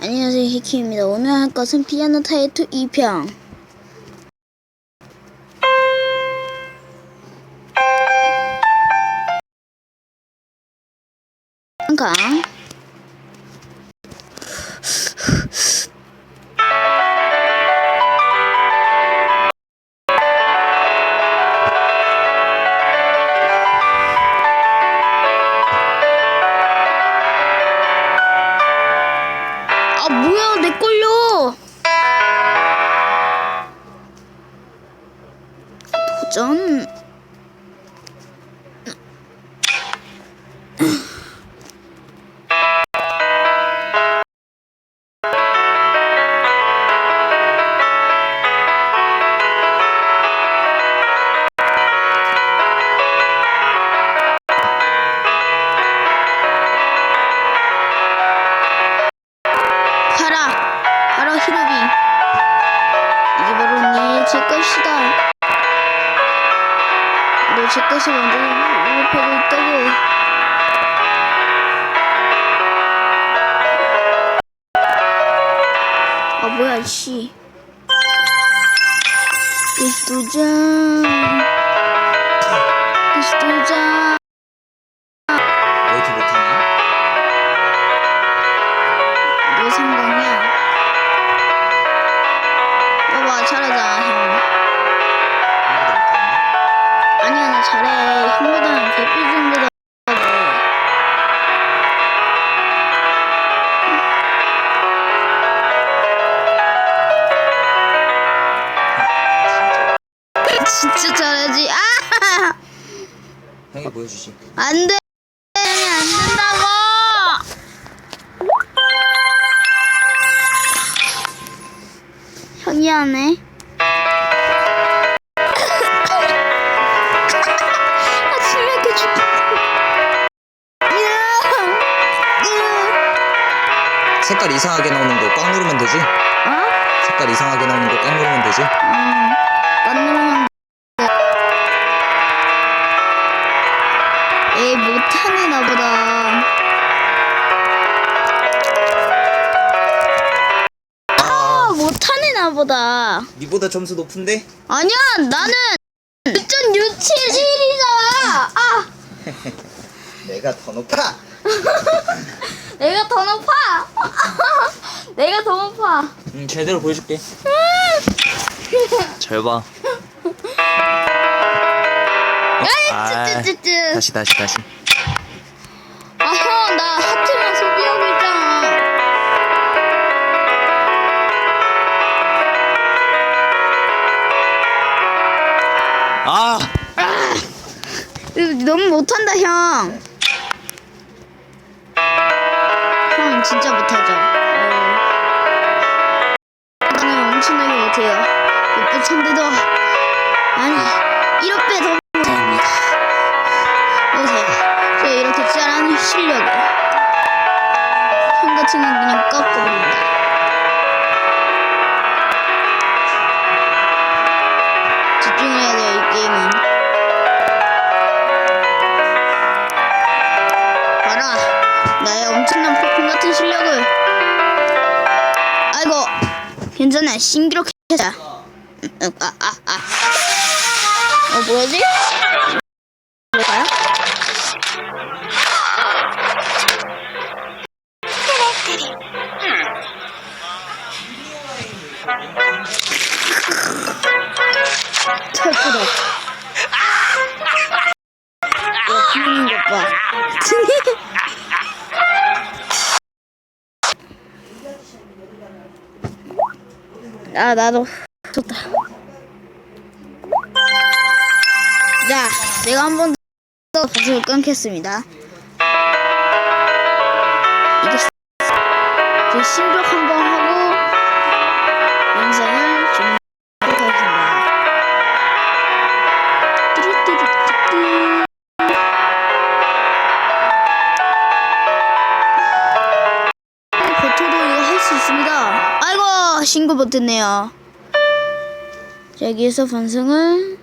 안녕하세요 히키입니다. 오늘 할 것은 피아노 타이투 2편 강아 도전 가라. 히로비. 이게 바로 네제 것이다. 너 제 것을 완전히 위협하고 있다고. 아 뭐야 씨. 도전 진짜 잘하지 아 형이 보여주지. 안 돼 안 된다고 형이 하네 아 색깔 이상하게 나오는 거 꽉 누르면 되지? 어? 색깔 이상하게 나오는 거 꽉 누르면 되지? 음, 에이 못하네 나보다 아 못하네 나 보다 니보다 점수 높은데? 아니야 나는 6.677이잖아 아 내가 더 높아. 내가 더 높아 내가 더 높아 응, 제대로 보여줄게. 잘 봐. 아이 쯔쯔쯔쯔 다시 다시 다시. 아! 이거 너무 못한다 형. 형 진짜 못하죠. 괜찮아 신기록했자 아 아 아 어 뭐지? 뭘까요? 아 나도 좋다 자 내가 한 번더 방송을 끊겠습니다 이게 이제 신곡 한번 하고 영상을 좀 하겠습니다 뚜루뚜루뚜뚜. 버터도 이거 할 수 있습니다. 아이고 신고. 자, 여기에서 반성을